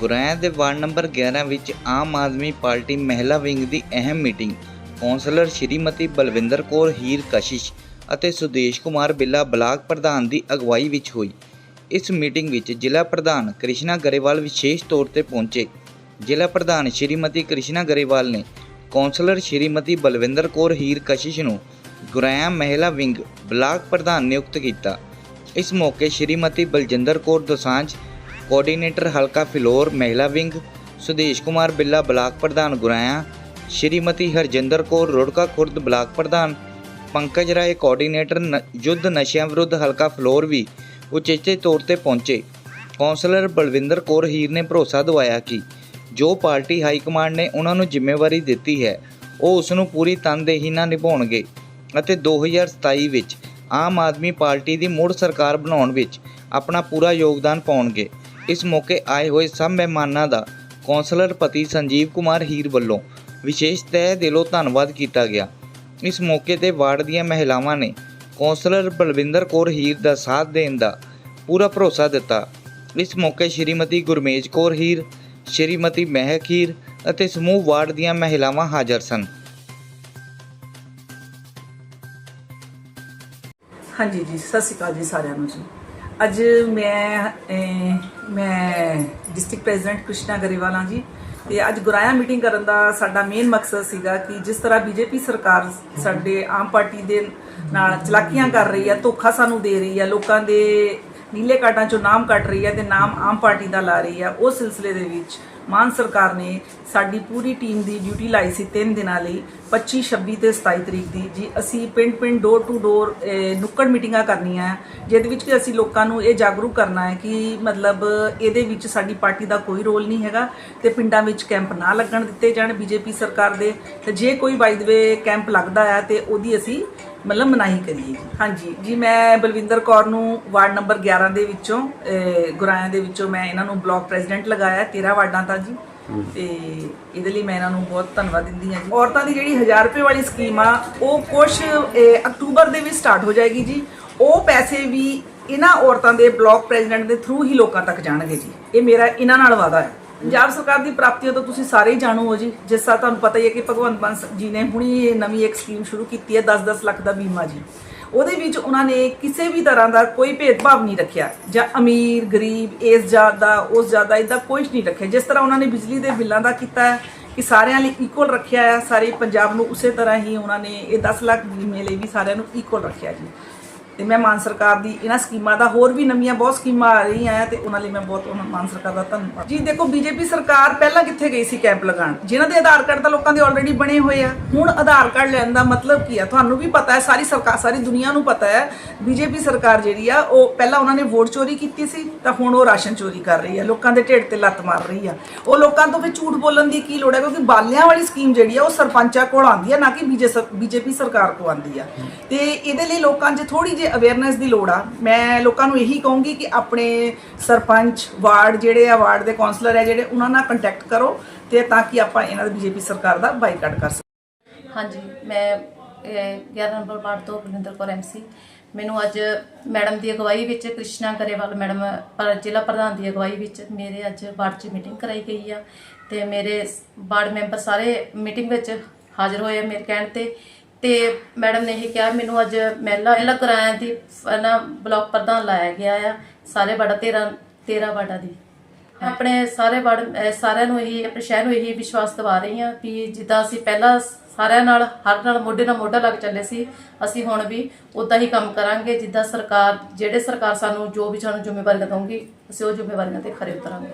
ਗੁਰਾਇਆ ਦੇ ward number 11 ਵਿੱਚ Aam Aadmi party ਮਹਿਲਾ ਵਿੰਗ ਦੀ ਅਹਿਮ ਮੀਟਿੰਗ। ਕੌਂਸਲਰ ਸ਼੍ਰੀਮਤੀ ਬਲਵਿੰਦਰ ਕੌਰ ਹੀਰ ਕਸ਼ਿਸ਼ ਅਤੇ ਸੁਦੇਸ਼ ਕੁਮਾਰ ਬਿੱਲਾ ਬਲਾਕ ਪ੍ਰਧਾਨ ਦੀ ਅਗਵਾਈ ਵਿੱਚ ਹੋਈ। ਇਸ ਮੀਟਿੰਗ ਵਿੱਚ ਜ਼ਿਲ੍ਹਾ ਪ੍ਰਧਾਨ ਕ੍ਰਿਸ਼ਨਾ ਗਰੇਵਾਲ ਵਿਸ਼ੇਸ਼ ਤੌਰ ਤੇ ਪਹੁੰਚੇ। ਜ਼ਿਲ੍ਹਾ ਪ੍ਰਧਾਨ ਸ਼੍ਰੀਮਤੀ ਕ੍ਰਿਸ਼ਨਾ ਗਰੇਵਾਲ ਨੇ ਕੌਂਸਲਰ ਸ਼੍ਰੀਮਤੀ ਬਲਵਿੰਦਰ ਕੌਰ ਹੀਰ ਕਸ਼ਿਸ਼ ਨੂੰ ਗੁਰਾਇਆ ਮਹਿਲਾ ਵਿੰਗ ਬਲਾਕ ਪ੍ਰਧਾਨ ਨਿਯੁਕਤ ਕੀਤਾ। ਇਸ ਮੌਕੇ ਸ਼੍ਰੀਮਤੀ ਬਲਜਿੰਦਰ ਕੌਰ ਦੋਸਾਂਝ ਕੋਆਰਡੀਨੇਟਰ ਹਲਕਾ ਫਿਲੌਰ ਮਹਿਲਾ ਵਿੰਗ ਸੁਦੇਸ਼ ਕੁਮਾਰ ਬਿੱਲਾ ਬਲਾਕ ਪ੍ਰਧਾਨ ਗੁਰਾਇਆ, ਸ਼੍ਰੀਮਤੀ ਹਰਜਿੰਦਰ ਕੌਰ ਰੋੜਕਾ ਖੁਰਦ ਬਲਾਕ ਪ੍ਰਧਾਨ, ਪੰਕਜ ਰਾਏ ਕੋਆਰਡੀਨੇਟਰ ਨ- ਯੁੱਧ ਨਸ਼ਿਆਂ ਵਿਰੁੱਧ ਹਲਕਾ ਫਲੋਰ ਵੀ ਉਚੇਚੇ ਤੌਰ ਤੇ ਪਹੁੰਚੇ। ਕੌਂਸਲਰ ਬਲਵਿੰਦਰ ਕੌਰ ਹੀਰ ਨੇ ਭਰੋਸਾ ਦਿਵਾਇਆ ਕਿ ਜੋ ਪਾਰਟੀ ਹਾਈ ਕਮਾਂਡ ਨੇ ਉਹਨਾਂ ਨੂੰ ਜ਼ਿੰਮੇਵਾਰੀ ਦਿੱਤੀ ਹੈ, ਉਹ ਉਸ ਨੂੰ ਪੂਰੀ ਤਨਦੇਹੀ ਨਾਲ ਨਿਭਾਉਣਗੇ ਅਤੇ 2027 ਵਿੱਚ ਆਮ ਆਦਮੀ ਪਾਰਟੀ ਦੀ ਮੁੜ ਸਰਕਾਰ ਬਣਾਉਣ ਵਿੱਚ ਆਪਣਾ ਪੂਰਾ ਯੋਗਦਾਨ ਪਾਉਣਗੇ। ਇਸ ਮੌਕੇ ਆਏ ਹੋਏ ਸਭ ਮਹਿਮਾਨਾਂ ਦਾ ਕੌਂਸਲਰ ਪਤੀ ਸੰਜੀਵ ਕੁਮਾਰ ਹੀਰ ਵੱਲੋਂ ਵਿਸ਼ੇਸ਼ ਤਹਿ ਦਿਲੋਂ ਧੰਨਵਾਦ ਕੀਤਾ ਗਿਆ। ਇਸ ਮੌਕੇ ਤੇ ਵਾਰਡ ਦੀਆਂ ਮਹਿਲਾਵਾਂ ਨੇ ਕੌਂਸਲਰ ਬਲਵਿੰਦਰ ਕੌਰ ਹੀਰ ਦਾ ਸਾਥ ਦੇਣ ਦਾ ਪੂਰਾ ਭਰੋਸਾ ਦਿੱਤਾ। ਇਸ ਮੌਕੇ ਸ਼੍ਰੀਮਤੀ ਗੁਰਮੇਜ ਕੌਰ ਹੀਰ, ਸ਼੍ਰੀਮਤੀ ਮਹਿਕ ਹੀਰ ਅਤੇ ਸਮੂਹ ਵਾਰਡ ਦੀਆਂ ਮਹਿਲਾਵਾਂ ਹਾਜ਼ਰ ਸਨ। ਹਾਂਜੀ ਜੀ, ਸਤਿ ਸ਼੍ਰੀ ਅਕਾਲ ਜੀ ਸਾਰਿਆਂ ਨੂੰ ਜੀ। ਅੱਜ ਮੈਂ ਮੈਂ ਡਿਸਟ੍ਰਿਕਟ ਪ੍ਰੈਜ਼ੀਡੈਂਟ ਕ੍ਰਿਸ਼ਨਾ ਗਰੇਵਾਲਾਂ ਜੀ, ਤੇ ਅੱਜ ਗੁਰਾਇਆ ਮੀਟਿੰਗ ਕਰਨ ਦਾ ਸਾਡਾ ਮੇਨ ਮਕਸਦ ਸੀਗਾ ਕਿ ਜਿਸ ਤਰ੍ਹਾਂ ਬੀਜੇਪੀ ਸਰਕਾਰ ਸਾਡੇ ਆਮ ਪਾਰਟੀ ਦੇ ਨਾਲ ਚਲਾਕੀਆਂ ਕਰ ਰਹੀ ਹੈ ਧੋਖਾ ਸਾਨੂੰ ਦੇ ਰਹੀ ਹੈ ਲੋਕਾਂ ਦੇ ਨੀਲੇ ਕਾਰਡਾਂ ਚੋਂ ਨਾਮ ਕੱਟ ਰਹੀ ਹੈ ਤੇ ਨਾਮ ਆਮ ਪਾਰਟੀ ਦਾ ਲਾ ਰਹੀ ਹੈ। ਉਸ ਸਿਲਸਿਲੇ ਦੇ ਵਿੱਚ ਮਾਨ ਸਰਕਾਰ ਨੇ ਸਾਡੀ ਪੂਰੀ ਟੀਮ ਦੀ ਡਿਊਟੀ ਲਾਈ ਸੀ 3 ਦਿਨਾਂ ਲਈ 25 26 ਤੇ 27 ਤਰੀਕ ਦੀ। ਜੀ, ਅਸੀਂ ਪਿੰਡ ਪਿੰਡ ਡੋਰ ਟੂ ਡੋਰ ਨੁੱਕੜ ਮੀਟਿੰਗਾਂ ਕਰਨੀਆਂ ਹੈ, ਜਿਹਦੇ ਵਿੱਚ ਕਿ ਅਸੀਂ ਲੋਕਾਂ ਨੂੰ ਇਹ ਜਾਗਰੂਕ ਕਰਨਾ ਹੈ ਕਿ ਮਤਲਬ ਇਹਦੇ ਵਿੱਚ ਸਾਡੀ ਪਾਰਟੀ ਦਾ ਕੋਈ ਰੋਲ ਨਹੀਂ ਹੈਗਾ ਤੇ ਪਿੰਡਾਂ ਵਿੱਚ ਕੈਂਪ ਨਾ ਲੱਗਣ ਦਿੱਤੇ ਜਾਣ ਬੀਜੇਪੀ ਸਰਕਾਰ ਦੇ। ਤੇ ਜੇ ਕੋਈ ਬਾਈ ਦੇ ਕੈਂਪ ਲੱਗਦਾ ਹੈ ਤੇ ਉਹਦੀ ਅਸੀਂ ਮਤਲਬ ਮਨਾਹੀ ਕਰੀਏ ਜੀ। ਹਾਂਜੀ ਜੀ ਮੈਂ ਬਲਵਿੰਦਰ ਕੌਰ ਨੂੰ ਵਾਰਡ ਨੰਬਰ 11 ਦੇ ਵਿੱਚੋਂ ਗੁਰਾਇਆਂ ਦੇ ਵਿੱਚੋਂ ਮੈਂ ਇਹਨਾਂ ਨੂੰ ਬਲਾਕ ਪ੍ਰੈਜ਼ੀਡੈਂਟ ਲਗਾਇਆ 13 ਵਾਰਡਾਂ ਦਾ ਜੀ। ਤੇ ਇਹਦੇ ਲਈ ਮੈਂ ਇਹਨਾਂ ਨੂੰ ਬਹੁਤ ਧੰਨਵਾਦ ਦਿੰਦੀ ਹਾਂ ਜੀ। ਔਰਤਾਂ ਦੀ ਜਿਹੜੀ 1000 ਰੁਪਏ ਵਾਲੀ ਸਕੀਮ ਆ ਉਹ ਕੁਝ ਅਕਤੂਬਰ ਦੇ ਵਿੱਚ ਸਟਾਰਟ ਹੋ ਜਾਏਗੀ ਜੀ। ਉਹ ਪੈਸੇ ਵੀ ਇਹਨਾਂ ਔਰਤਾਂ ਦੇ ਬਲਾਕ ਪ੍ਰੈਜ਼ੀਡੈਂਟ ਦੇ ਥਰੂ ਹੀ ਲੋਕਾਂ ਤੱਕ ਜਾਣਗੇ ਜੀ। ਇਹ ਮੇਰਾ ਇਹਨਾਂ ਨਾਲ ਵਾਅਦਾ ਹੈ। ਪੰਜਾਬ ਸਰਕਾਰ ਦੀ ਪ੍ਰਾਪਤੀਆਂ ਤੋਂ ਤੁਸੀਂ ਸਾਰੇ ਹੀ ਜਾਣੂ ਹੋ ਜੀ। ਜਿਸ ਤਰ੍ਹਾਂ ਤੁਹਾਨੂੰ ਪਤਾ ਹੀ ਹੈ ਕਿ ਭਗਵੰਤ ਮਾਨ ਜੀ ਨੇ ਹੁਣੀ ਇਹ ਨਵੀਂ ਇੱਕ ਸਕੀਮ ਸ਼ੁਰੂ ਕੀਤੀ ਹੈ 10-10 ਲੱਖ ਦਾ ਬੀਮਾ ਜੀ। ਉਹਦੇ ਵਿੱਚ ਉਹਨਾਂ ਨੇ ਕਿਸੇ ਵੀ ਤਰ੍ਹਾਂ ਦਾ ਕੋਈ ਭੇਦਭਾਵ ਨਹੀਂ ਰੱਖਿਆ। ਜਾਂ ਅਮੀਰ, ਗਰੀਬ, ਇਸ ਜਾਤ ਦਾ, ਉਸ ਜਾਤ ਦਾ ਇਦਾਂ ਕੁਝ ਨਹੀਂ ਰੱਖਿਆ। ਜਿਸ ਤਰ੍ਹਾਂ ਉਹਨਾਂ ਨੇ ਬਿਜਲੀ ਦੇ ਬਿੱਲਾਂ ਦਾ ਕੀਤਾ ਹੈ ਕਿ ਸਾਰਿਆਂ ਲਈ ਇਕੁਅਲ ਰੱਖਿਆ ਹੈ, ਸਾਰੇ ਪੰਜਾਬ ਨੂੰ ਉਸੇ ਤਰ੍ਹਾਂ ਹੀ ਉਹਨਾਂ ਨੇ ਇਹ 10 ਲੱਖ ਬੀਮੇ ਲਈ ਵੀ ਸਾਰਿਆਂ ਨੂੰ ਇਕੁਅਲ ਰੱਖਿਆ ਜੀ। ਤੇ ਮੈਂ ਮਾਨ ਸਰਕਾਰ ਦੀ ਇਹਨਾਂ ਸਕੀਮਾਂ ਦਾ ਹੋਰ ਵੀ ਨਵੀਆਂ ਬਹੁਤ ਸਕੀਮਾਂ ਆ ਰਹੀਆਂ ਆ ਤੇ ਉਹਨਾਂ ਲਈ ਮੈਂ ਬਹੁਤ ਉਹਨਾਂ ਮਾਨ ਸਰਕਾਰ ਦਾ ਧੰਨਵਾਦ। ਜੀ ਦੇਖੋ, ਬੀਜੇਪੀ ਸਰਕਾਰ ਪਹਿਲਾਂ ਕਿੱਥੇ ਗਈ ਸੀ ਕੈਂਪ ਲਗਾਉਣ? ਜਿਨ੍ਹਾਂ ਦੇ ਆਧਾਰ ਕਾਰਡ ਤਾਂ ਲੋਕਾਂ ਦੇ ਆਲਰੇਡੀ ਬਣੇ ਹੋਏ ਆ। ਹੁਣ ਆਧਾਰ ਕਾਰਡ ਲੈਣ ਦਾ ਮਤਲਬ ਕੀ ਆ? ਤੁਹਾਨੂੰ ਵੀ ਪਤਾ ਹੈ, ਸਾਰੀ ਸਰਕਾਰ ਸਾਰੀ ਦੁਨੀਆ ਨੂੰ ਪਤਾ ਹੈ, ਬੀਜੇਪੀ ਸਰਕਾਰ ਜਿਹੜੀ ਆ, ਉਹ ਪਹਿਲਾਂ ਉਹਨਾਂ ਨੇ ਵੋਟ ਚੋਰੀ ਕੀਤੀ ਸੀ, ਤਾਂ ਹੁਣ ਉਹ ਰਾਸ਼ਨ ਚੋਰੀ ਕਰ ਰਹੀ ਆ। ਲੋਕਾਂ ਦੇ ਢਿੱਡ ਤੇ ਲੱਤ ਮਾਰ ਰਹੀ ਆ। ਉਹ ਲੋਕਾਂ ਤੋਂ ਫਿਰ ਝੂਠ ਬੋਲਣ ਦੀ ਕੀ ਲੋੜ ਹੈ? ਕਿਉਂਕਿ ਬਾਲਿਆਂ ਵਾਲੀ ਸਕੀਮ ਜਿਹੜੀ ਆ, ਉਹ ਸਰਪੰਚਾਂ ਕੋਲ ਆਉਂਦੀ ਆ, ਨਾ ਕਿ ਬੀਜੇਪੀ ਸਰਕਾਰ ਕੋਲ ਆਉਂਦੀ ਆ। ਤੇ ਇਹਦੇ ਲਈ ਲੋਕਾਂ 'ਚ ਥੋੜੀ ਜਿਹੀ ਅਵੇਅਰਨੈਸ ਦੀ ਲੋੜ ਆ ਮੈਂ ਲੋਕਾਂ ਨੂੰ ਇਹੀ ਕਹੂੰਗੀ ਕਿ ਆਪਣੇ ਸਰਪੰਚ ਵਾਰਡ ਜਿਹੜੇ ਆ ਵਾਰਡ ਦੇ ਕਾਉਂਸਲਰ ਆ ਜਿਹੜੇ ਉਹਨਾਂ ਨਾਲ ਕੰਟੈਕਟ ਕਰੋ ਤੇ ਤਾਂ ਕਿ ਆਪਾਂ ਇਹਨਾਂ ਦੀ ਬੀਜੇਪੀ ਸਰਕਾਰ ਦਾ ਬਾਈਕਾਟ ਕਰ ਸਕੀਏ। ਹਾਂਜੀ ਮੈਂ ਇਹ, 11 ਨੰਬਰ ਵਾਰਡ ਤੋਂ ਬਲਿੰਦਰ ਕੌਰ ਐਮਸੀ ਮੈਨੂੰ ਅੱਜ ਮੈਡਮ ਦੀ ਅਗਵਾਈ ਵਿੱਚ ਕ੍ਰਿਸ਼ਨਾ ਗਰੇਵਾਲ ਮੈਡਮ ਜ਼ਿਲ੍ਹਾ ਪ੍ਰਧਾਨ ਦੀ ਅਗਵਾਈ ਵਿੱਚ ਮੇਰੇ ਅੱਜ ਵਾਰਡ 'ਚ ਮੀਟਿੰਗ ਕਰਾਈ ਗਈ ਆ ਤੇ ਮੇਰੇ ਵਾਰਡ ਮੈਂਬਰ ਸਾਰੇ ਮੀਟਿੰਗ ਵਿੱਚ ਹਾਜ਼ਰ ਹੋਏ ਆ ਮੇਰੇ ਕਹਿਣ ਤੇ। ਤੇ ਮੈਡਮ ਨੇ ਇਹ ਕਿਹਾ, ਮੈਨੂੰ ਅੱਜ ਮਹਿਲਾ ਮਹਿਲਾ ਕਿਰਾਇਆ ਦੀ ਫ- ਨਾ ਬਲਾਕ ਪ੍ਰਧਾਨ ਲਾਇਆ ਗਿਆ ਆ, ਸਾਰੇ ਵਾਰਡਾਂ 13 13 ਵਾਰਡਾਂ ਦੀ। ਆਪਣੇ ਸਾਰੇ ਵੜ ਸਾਰਿਆਂ ਨੂੰ ਇਹੀ, ਆਪਣੇ ਸ਼ਹਿਰ ਨੂੰ ਇਹੀ ਵਿਸ਼ਵਾਸ ਦਿਵਾ ਰਹੀ ਹਾਂ ਕਿ ਜਿੱਦਾਂ ਅਸੀਂ ਪਹਿਲਾਂ ਸਾਰਿਆਂ ਨਾਲ, ਹਰ ਨਾਲ ਮੋਢੇ ਨਾਲ ਮੋਢਾ ਲੱਗ ਚੱਲੇ ਸੀ, ਅਸੀਂ ਹੁਣ ਵੀ ਉਦਾਂ ਹੀ ਕੰਮ ਕਰਾਂਗੇ, ਜਿੱਦਾਂ ਸਰਕਾਰ, ਜਿਹੜੇ ਸਰਕਾਰ ਸਾਨੂੰ ਜੋ ਵੀ ਸਾਨੂੰ ਜ਼ਿੰਮੇਵਾਰੀਆਂ ਦਊਗੀ ਅਸੀਂ ਉਹ ਜ਼ਿੰਮੇਵਾਰੀਆਂ ਤੇ ਖਰੇ ਉਤਰਾਂਗੇ।